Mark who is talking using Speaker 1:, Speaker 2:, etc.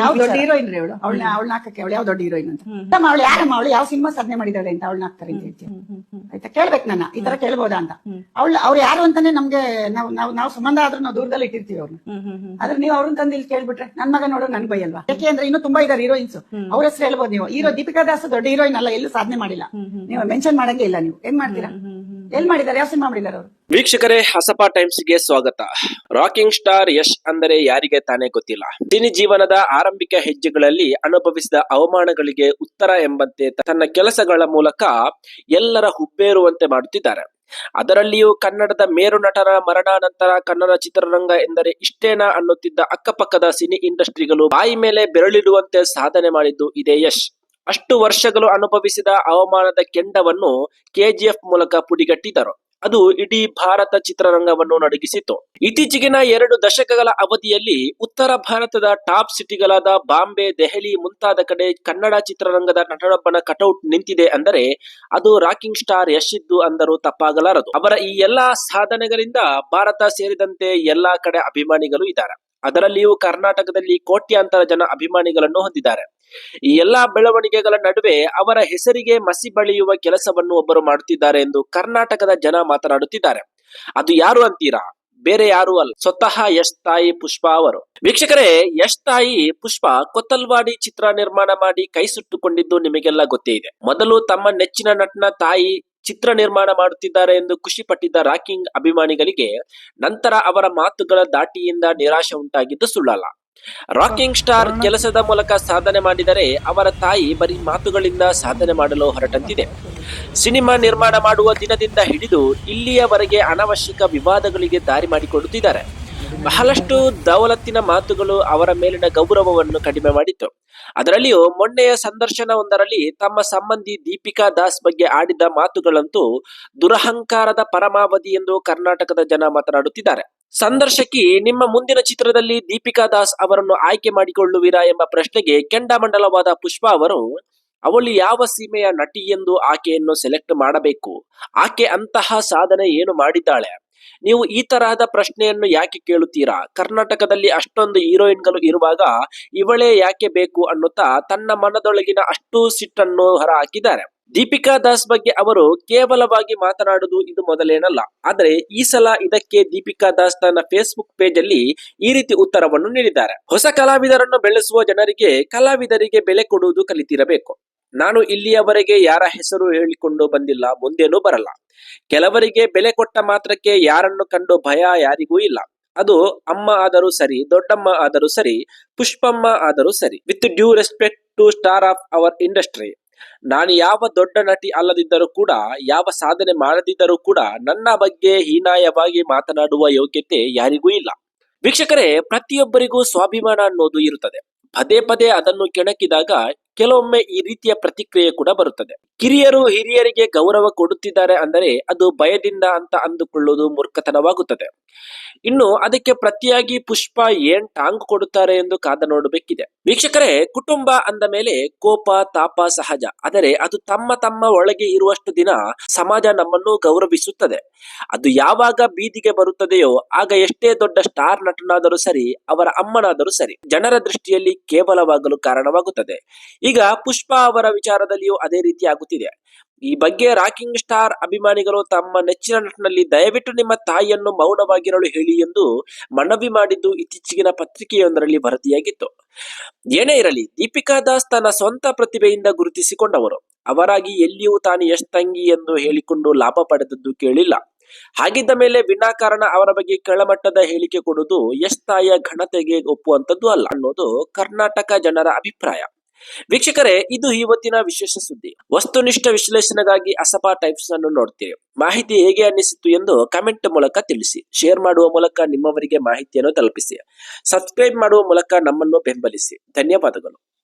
Speaker 1: ನಾವು ದೊಡ್ಡ ಹೀರೋಯಿನ್ ರೀ ಅವಳು. ಅವಳನ್ನ ಹಾಕಕ್ಕೆ ಅವಳು ಯಾವ ದೊಡ್ಡ ಹೀರೋಯಿನ್ ಅಂತ. ಅವಳು ಯಾರಮ್ಮ? ಅವಳು ಯಾವ ಸಿನಿಮಾ ಸಾಧನೆ ಮಾಡಿದಾಳೆ ಅಂತ ಅವಳನ್ನ ಹಾಕ್ತಾರೆ ಅಂತ ಹೇಳ್ತೀವಿ ಆಯ್ತಾ? ಕೇಳ್ಬೇಕು ನನ್ನ. ಈ ತರ ಕೇಳ್ಬೋದಾ ಅಂತ. ಅವಳು ಅವ್ರು ಯಾರು ಅಂತಾನೆ ನಮ್ಗೆ ನಾವು ನಾವು ನಾವು ಸಂಬಂಧ ಆದ್ರೂ ನಾವು ದೂರದಲ್ಲಿ ಇಟ್ಟಿರ್ತೀವಿ ಅವ್ರನ್ನ. ಆದ್ರೆ ನೀವು ಅವ್ರನ್ನ ತಂದು ಇಲ್ಲಿ ಕೇಳ್ಬಿಟ್ರೆ ನನ್ ಮಗ ನೋಡೋ ನನ್ ಬೈಯಲ್ವಾ ಯಾಕೆ ಅಂದ್ರೆ ಇನ್ನೂ ತುಂಬಾ ಇದಾರೆ ಹೀರೋಯಿನ್ಸ್ ಅವ್ರ ಹೆಸರು ಹೇಳ್ಬೋದು ನೀವು. ಹೀರೋ ದೀಪಿಕಾ ದಾಸ್ ದೊಡ್ಡ ಹೀರೋಯಿನ್ ಅಲ್ಲ ಎಲ್ಲೂ ಸಾಧನೆ ಮಾಡಿಲ್ಲ. ನೀವು ಮೆನ್ಷನ್ ಮಾಡಂಗೆ ಇಲ್ಲ ನೀವು. ಏನ್ ಮಾಡ್ತೀರಾ? ಎಲ್ ಮಾಡಿದ್ದಾರೆ? ಯಾವ ಸಿನಿಮಾ
Speaker 2: ವೀಕ್ಷಕರೇ, ಹಸಪ ಟೈಮ್ಸ್ಗೆ ಸ್ವಾಗತ. ರಾಕಿಂಗ್ ಸ್ಟಾರ್ ಯಶ್ ಅಂದರೆ ಯಾರಿಗೆ ತಾನೇ ಗೊತ್ತಿಲ್ಲ. ಸಿನಿ ಜೀವನದ ಆರಂಭಿಕ ಹೆಜ್ಜೆಗಳಲ್ಲಿ ಅನುಭವಿಸಿದ ಅವಮಾನಗಳಿಗೆ ಉತ್ತರ ಎಂಬಂತೆ ತನ್ನ ಕೆಲಸಗಳ ಮೂಲಕ ಎಲ್ಲರ ಹುಬ್ಬೇರುವಂತೆ ಮಾಡುತ್ತಿದ್ದಾರೆ. ಅದರಲ್ಲಿಯೂ ಕನ್ನಡದ ಮೇರು ನಟರ ಮರಣ ನಂತರ ಕನ್ನಡ ಚಿತ್ರರಂಗ ಎಂದರೆ ಇಷ್ಟೇನಾ ಅನ್ನುತ್ತಿದ್ದ ಅಕ್ಕಪಕ್ಕದ ಸಿನಿ ಇಂಡಸ್ಟ್ರಿಗಳು ಬಾಯಿ ಮೇಲೆ ಬೆರಳಿಡುವಂತೆ ಸಾಧನೆ ಮಾಡಿದ್ದು ಇದೇ ಯಶ್. ಅಷ್ಟು ವರ್ಷಗಳು ಅನುಭವಿಸಿದ ಅವಮಾನದ ಕೆಂಡವನ್ನು ಕೆಜಿಎಫ್ ಮೂಲಕ ಪುಡಿಗಟ್ಟಿದರು. ಅದು ಇಡೀ ಭಾರತ ಚಿತ್ರರಂಗವನ್ನು ನಡುಗಿಸಿತು ಇತ್ತೀಚೆಗಿನ ಎರಡು ದಶಕಗಳ ಅವಧಿಯಲ್ಲಿ ಉತ್ತರ ಭಾರತದ ಟಾಪ್ ಸಿಟಿಗಳಾದ ಬಾಂಬೆ, ದೆಹಲಿ ಮುಂತಾದ ಕಡೆ ಕನ್ನಡ ಚಿತ್ರರಂಗದ ನಟನೊಬ್ಬನ ಕಟೌಟ್ ನಿಂತಿದೆ ಅಂದರೆ ಅದು ರಾಕಿಂಗ್ ಸ್ಟಾರ್ ಯಶಿದ್ದು ಅಂದರೂ ತಪ್ಪಾಗಲಾರದು. ಅವರ ಈ ಎಲ್ಲಾ ಸಾಧನೆಗಳಿಂದ ಭಾರತ ಸೇರಿದಂತೆ ಎಲ್ಲಾ ಕಡೆ ಅಭಿಮಾನಿಗಳು ಇದ್ದಾರೆ. ಅದರಲ್ಲಿಯೂ ಕರ್ನಾಟಕದಲ್ಲಿ ಕೋಟ್ಯಾಂತರ ಜನ ಅಭಿಮಾನಿಗಳನ್ನು ಹೊಂದಿದ್ದಾರೆ. ಈ ಎಲ್ಲಾ ಬೆಳವಣಿಗೆಗಳ ನಡುವೆ ಅವರ ಹೆಸರಿಗೆ ಮಸಿ ಬಳಿಯುವ ಕೆಲಸವನ್ನು ಒಬ್ಬರು ಮಾಡುತ್ತಿದ್ದಾರೆ ಎಂದು ಕರ್ನಾಟಕದ ಜನ ಮಾತನಾಡುತ್ತಿದ್ದಾರೆ. ಅದು ಯಾರು ಅಂತೀರಾ? ಬೇರೆ ಯಾರು ಅಲ್ಲ. ಸ್ವತಃ ಯಶ್ ತಾಯಿ ಪುಷ್ಪ ಅವರು. ವೀಕ್ಷಕರೇ, ಯಶ್ ತಾಯಿ ಪುಷ್ಪ ಕೊತ್ತಲ್ವಾಡಿ ಚಿತ್ರ ನಿರ್ಮಾಣ ಮಾಡಿ ಕೈ ಸುಟ್ಟುಕೊಂಡಿದ್ದು ನಿಮಗೆಲ್ಲ ಗೊತ್ತೇ ಇದೆ. ಮೊದಲು ತಮ್ಮ ನೆಚ್ಚಿನ ನಟನ ತಾಯಿ ಚಿತ್ರ ನಿರ್ಮಾಣ ಮಾಡುತ್ತಿದ್ದಾರೆ ಎಂದು ಖುಷಿ ಪಟ್ಟಿದ್ದ ರಾಕಿಂಗ್ ಅಭಿಮಾನಿಗಳಿಗೆ ನಂತರ ಅವರ ಮಾತುಗಳ ದಾಟಿಯಿಂದ ನಿರಾಶೆ ಉಂಟಾಗಿದ್ದು ಸುಳ್ಳಲ್ಲ. ರಾಕಿಂಗ್ ಸ್ಟಾರ್ ಕೆಲಸದ ಮೂಲಕ ಸಾಧನೆ ಮಾಡಿದರೆ ಅವರ ತಾಯಿ ಬರೀ ಮಾತುಗಳಿಂದ ಸಾಧನೆ ಮಾಡಲು ಹೊರಟಂತಿದೆ. ಸಿನಿಮಾ ನಿರ್ಮಾಣ ಮಾಡುವ ದಿನದಿಂದ ಹಿಡಿದು ಇಲ್ಲಿಯವರೆಗೆ ಅನವಶ್ಯಕ ವಿವಾದಗಳಿಗೆ ದಾರಿ ಮಾಡಿಕೊಡುತ್ತಿದ್ದಾರೆ. ಬಹಳಷ್ಟು ದೌಲತ್ತಿನ ಮಾತುಗಳು ಅವರ ಮೇಲಿನ ಗೌರವವನ್ನು ಕಡಿಮೆ ಮಾಡಿತು ಅದರಲ್ಲಿಯೂ ಮೊನ್ನೆಯ ಸಂದರ್ಶನವೊಂದರಲ್ಲಿ ತಮ್ಮ ಸಂಬಂಧಿ ದೀಪಿಕಾ ದಾಸ್ ಬಗ್ಗೆ ಆಡಿದ ಮಾತುಗಳಂತೂ ದುರಹಂಕಾರದ ಪರಮಾವಧಿ ಎಂದು ಕರ್ನಾಟಕದ ಜನ ಮಾತನಾಡುತ್ತಿದ್ದಾರೆ. ಸಂದರ್ಶಕಿ, ನಿಮ್ಮ ಮುಂದಿನ ಚಿತ್ರದಲ್ಲಿ ದೀಪಿಕಾ ದಾಸ್ ಅವರನ್ನು ಆಯ್ಕೆ ಮಾಡಿಕೊಳ್ಳುವಿರಾ ಎಂಬ ಪ್ರಶ್ನೆಗೆ ಕೆಂಡಾಮಂಡಲವಾದ ಪುಷ್ಪಾ ಅವರು, ಅವಳು ಯಾವ ಸೀಮೆಯ ನಟಿ ಎಂದು ಆಕೆಯನ್ನು ಸೆಲೆಕ್ಟ್ ಮಾಡಬೇಕು? ಆಕೆ ಅಂತಹ ಸಾಧನೆ ಏನು ಮಾಡಿದ್ದಾಳೆ? ನೀವು ಈ ತರಹದ ಪ್ರಶ್ನೆಯನ್ನು ಯಾಕೆ ಕೇಳುತ್ತೀರಾ? ಕರ್ನಾಟಕದಲ್ಲಿ ಅಷ್ಟೊಂದು ಹೀರೋಯಿನ್ಗಳು ಇರುವಾಗ ಇವಳೇ ಯಾಕೆ ಬೇಕು ಅನ್ನುತ್ತಾ ತನ್ನ ಮನದೊಳಗಿನ ಅಷ್ಟು ಸಿಟ್ಟನ್ನು ಹೊರ ಹಾಕಿದ್ದಾರೆ ದೀಪಿಕಾ ದಾಸ್ ಬಗ್ಗೆ ಅವರು ಕೇವಲವಾಗಿ ಮಾತನಾಡುವುದು ಇದು ಮೊದಲೇನಲ್ಲ. ಆದರೆ ಈ ಸಲ ಇದಕ್ಕೆ ದೀಪಿಕಾ ದಾಸ್ ತನ್ನ ಫೇಸ್ಬುಕ್ ಪೇಜ್ ಅಲ್ಲಿ ಈ ರೀತಿ ಉತ್ತರವನ್ನು ನೀಡಿದ್ದಾರೆ. ಹೊಸ ಕಲಾವಿದರನ್ನು ಬೆಳೆಸುವ ಜನರಿಗೆ ಕಲಾವಿದರಿಗೆ ಬೆಲೆ ಕೊಡುವುದು ಕಲಿತಿರಬೇಕು. ನಾನು ಇಲ್ಲಿಯವರೆಗೆ ಯಾರ ಹೆಸರು ಹೇಳಿಕೊಂಡು ಬಂದಿಲ್ಲ, ಮುಂದೇನೂ ಬರಲ್ಲ. ಕೆಲವರಿಗೆ ಬೆಲೆ ಕೊಟ್ಟ ಮಾತ್ರಕ್ಕೆ ಯಾರನ್ನು ಕಂಡು ಭಯ ಯಾರಿಗೂ ಇಲ್ಲ. ಅದು ಅಮ್ಮ ಆದರೂ ಸರಿ, ದೊಡ್ಡಮ್ಮ ಆದರೂ ಸರಿ, ಪುಷ್ಪಮ್ಮ ಆದರೂ ಸರಿ. With due respect to star of our industry. ನಾನು ಯಾವ ದೊಡ್ಡ ನಟಿ ಅಲ್ಲದಿದ್ದರೂ ಕೂಡ, ಯಾವ ಸಾಧನೆ ಮಾಡದಿದ್ದರೂ ಕೂಡ, ನನ್ನ ಬಗ್ಗೆ ಹೀನಾಯವಾಗಿ ಮಾತನಾಡುವ ಯೋಗ್ಯತೆ ಯಾರಿಗೂ ಇಲ್ಲ. ವೀಕ್ಷಕರೇ, ಪ್ರತಿಯೊಬ್ಬರಿಗೂ ಸ್ವಾಭಿಮಾನ ಅನ್ನೋದು ಇರುತ್ತದೆ. ಪದೇ ಪದೇ ಅದನ್ನು ಕೆಣಕಿದಾಗ ಕೆಲವೊಮ್ಮೆ ಈ ರೀತಿಯ ಪ್ರತಿಕ್ರಿಯೆ ಕೂಡ ಬರುತ್ತದೆ. ಕಿರಿಯರು ಹಿರಿಯರಿಗೆ ಗೌರವ ಕೊಡುತ್ತಿದ್ದಾರೆ ಅಂದರೆ ಅದು ಭಯದಿಂದ ಅಂತ ಅಂದುಕೊಳ್ಳುವುದು ಮೂರ್ಖತನವಾಗುತ್ತದೆ. ಇನ್ನು ಅದಕ್ಕೆ ಪ್ರತಿಯಾಗಿ ಪುಷ್ಪ ಏನ್ ಟಾಂಗ್ ಕೊಡುತ್ತಾರೆ ಎಂದು ಕಾದ ನೋಡಬೇಕಿದೆ. ವೀಕ್ಷಕರೇ, ಕುಟುಂಬ ಅಂದ ಮೇಲೆ ಕೋಪ, ತಾಪ, ಸಹಜ. ಆದರೆ ಅದು ತಮ್ಮ ತಮ್ಮ ಒಳಗೆ ಇರುವಷ್ಟು ದಿನ ಸಮಾಜ ನಮ್ಮನ್ನು ಗೌರವಿಸುತ್ತದೆ. ಅದು ಯಾವಾಗ ಬೀದಿಗೆ ಬರುತ್ತದೆಯೋ ಆಗ ಎಷ್ಟೇ ದೊಡ್ಡ ಸ್ಟಾರ್ ನಟನಾದರೂ ಸರಿ, ಅವರ ಅಮ್ಮನಾದರೂ ಸರಿ, ಜನರ ದೃಷ್ಟಿಯಲ್ಲಿ ಕೇವಲವಾಗಲು ಕಾರಣವಾಗುತ್ತದೆ. ಈಗ ಪುಷ್ಪ ಅವರ ವಿಚಾರದಲ್ಲಿಯೂ ಅದೇ ರೀತಿ ಆಗುತ್ತಿದೆ. ಈ ಬಗ್ಗೆ ರಾಕಿಂಗ್ ಸ್ಟಾರ್ ಅಭಿಮಾನಿಗಳು ತಮ್ಮ ನೆಚ್ಚಿನ ನಟನಲ್ಲಿ ದಯವಿಟ್ಟು ನಿಮ್ಮ ತಾಯಿಯನ್ನು ಮೌನವಾಗಿರಲು ಹೇಳಿ ಎಂದು ಮನವಿ ಮಾಡಿದ್ದು ಇತ್ತೀಚೆಗಿನ ಪತ್ರಿಕೆಯೊಂದರಲ್ಲಿ ವರದಿಯಾಗಿತ್ತು. ಏನೇ ಇರಲಿ, ದೀಪಿಕಾ ದಾಸ್ ತನ್ನ ಸ್ವಂತ ಪ್ರತಿಭೆಯಿಂದ ಗುರುತಿಸಿಕೊಂಡವರು. ಅವರಾಗಿ ಎಲ್ಲಿಯೂ ತಾನು ತಂಗಿ ಎಂದು ಹೇಳಿಕೊಂಡು ಲಾಭ ಪಡೆದದ್ದು ಕೇಳಿಲ್ಲ. ಹಾಗಿದ್ದ ಮೇಲೆ ವಿನಾಕಾರಣ ಅವರ ಬಗ್ಗೆ ಕೆಳಮಟ್ಟದ ಹೇಳಿಕೆ ಕೊಡುವುದು ಎಷ್ಟಾಯ ಘನತೆಗೆ ಒಪ್ಪುವಂತದ್ದು ಅಲ್ಲ ಅನ್ನೋದು ಕರ್ನಾಟಕ ಜನರ ಅಭಿಪ್ರಾಯ. ವೀಕ್ಷಕರೇ, ಇದು ಇವತ್ತಿನ ವಿಶೇಷ ಸುದ್ದಿ. ವಸ್ತುನಿಷ್ಠ ವಿಶ್ಲೇಷಣೆಗಾಗಿ ಅಸಪಾ ಟೈಪ್ಸ್ ಅನ್ನು ನೋಡ್ತೇವೆ. ಮಾಹಿತಿ ಹೇಗೆ ಅನ್ನಿಸಿತು ಎಂದು ಕಮೆಂಟ್ ಮೂಲಕ ತಿಳಿಸಿ. ಶೇರ್ ಮಾಡುವ ಮೂಲಕ ನಿಮ್ಮವರಿಗೆ ಮಾಹಿತಿಯನ್ನು ತಲುಪಿಸಿ. ಸಬ್ಸ್ಕ್ರೈಬ್ ಮಾಡುವ ಮೂಲಕ ನಮ್ಮನ್ನು ಬೆಂಬಲಿಸಿ. ಧನ್ಯವಾದಗಳು.